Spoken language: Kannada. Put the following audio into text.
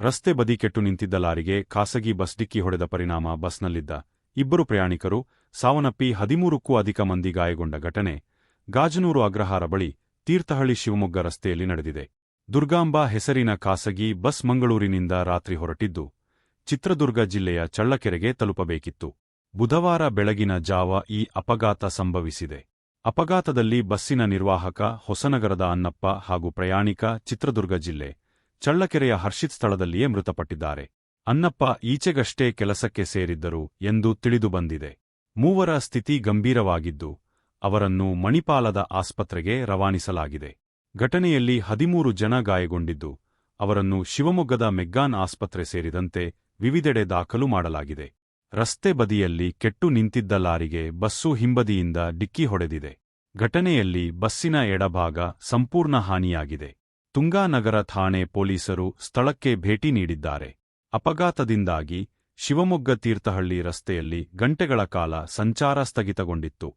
ರಸ್ತೆ ಬದಿ ಕೆಟ್ಟು ನಿಂತಿದ್ದ ಲಾರಿಗೆ ಖಾಸಗಿ ಬಸ್ ಡಿಕ್ಕಿ ಹೊಡೆದ ಪರಿಣಾಮ ಬಸ್ನಲ್ಲಿದ್ದ ಇಬ್ಬರು ಪ್ರಯಾಣಿಕರು ಸಾವನ್ನಪ್ಪಿ ಹದಿಮೂರಕ್ಕೂ ಅಧಿಕ ಮಂದಿ ಗಾಯಗೊಂಡ ಘಟನೆ. ಗಾಜನೂರು ಅಗ್ರಹಾರ ಬಳಿ ತೀರ್ಥಹಳ್ಳಿ ಶಿವಮೊಗ್ಗ ರಸ್ತೆಯಲ್ಲಿ ನಡೆದಿದೆ. ದುರ್ಗಾಂಬಾ ಹೆಸರಿನ ಖಾಸಗಿ ಬಸ್ ಮಂಗಳೂರಿನಿಂದ ರಾತ್ರಿ ಹೊರಟಿದ್ದು, ಚಿತ್ರದುರ್ಗ ಜಿಲ್ಲೆಯ ಚಳ್ಳಕೆರೆಗೆ ತಲುಪಬೇಕಿತ್ತು. ಬುಧವಾರ ಬೆಳಗಿನ ಜಾವ ಈ ಅಪಘಾತ ಸಂಭವಿಸಿದೆ. ಅಪಘಾತದಲ್ಲಿ ಬಸ್ಸಿನ ನಿರ್ವಾಹಕ ಹೊಸನಗರದ ಅನ್ನಪ್ಪ ಹಾಗೂ ಪ್ರಯಾಣಿಕ ಚಿತ್ರದುರ್ಗ ಜಿಲ್ಲೆ. ಚಳ್ಳಕೆರೆಯ ಹರ್ಷಿತ್ ಸ್ಥಳದಲ್ಲಿಯೇ ಮೃತಪಟ್ಟಿದ್ದಾರೆ. ಅನ್ನಪ್ಪ ಈಚೆಗಷ್ಟೇ ಕೆಲಸಕ್ಕೆ ಸೇರಿದ್ದರು ಎಂದು ತಿಳಿದುಬಂದಿದೆ ಮೂವರ ಸ್ಥಿತಿ ಗಂಭೀರವಾಗಿದ್ದು, ಅವರನ್ನು ಮಣಿಪಾಲದ ಆಸ್ಪತ್ರೆಗೆ ರವಾನಿಸಲಾಗಿದೆ. ಘಟನೆಯಲ್ಲಿ ಹದಿಮೂರು ಜನ ಗಾಯಗೊಂಡಿದ್ದು, ಅವರನ್ನು ಶಿವಮೊಗ್ಗದ ಮೆಗ್ಗಾನ್ ಆಸ್ಪತ್ರೆ ಸೇರಿದಂತೆ ವಿವಿಧೆಡೆ ದಾಖಲು ಮಾಡಲಾಗಿದೆ. ರಸ್ತೆ ಬದಿಯಲ್ಲಿ ಕೆಟ್ಟು ನಿಂತಿದ್ದ ಲಾರಿಗೆ ಬಸ್ಸು ಹಿಂಬದಿಯಿಂದ ಡಿಕ್ಕಿ ಹೊಡೆದಿದೆ. ಘಟನೆಯಲ್ಲಿ ಬಸ್ಸಿನ ಎಡಭಾಗ ಸಂಪೂರ್ಣ ಹಾನಿಯಾಗಿದೆ. ತುಂಗಾನಗರ ಠಾಣೆ ಪೊಲೀಸರು ಸ್ಥಳಕ್ಕೆ ಭೇಟಿ ನೀಡಿದ್ದಾರೆ. ಅಪಘಾತದಿಂದಾಗಿ ಶಿವಮೊಗ್ಗ ತೀರ್ಥಹಳ್ಳಿ ರಸ್ತೆಯಲ್ಲಿ ಗಂಟೆಗಳ ಕಾಲ ಸಂಚಾರ ಸ್ಥಗಿತಗೊಂಡಿತ್ತು.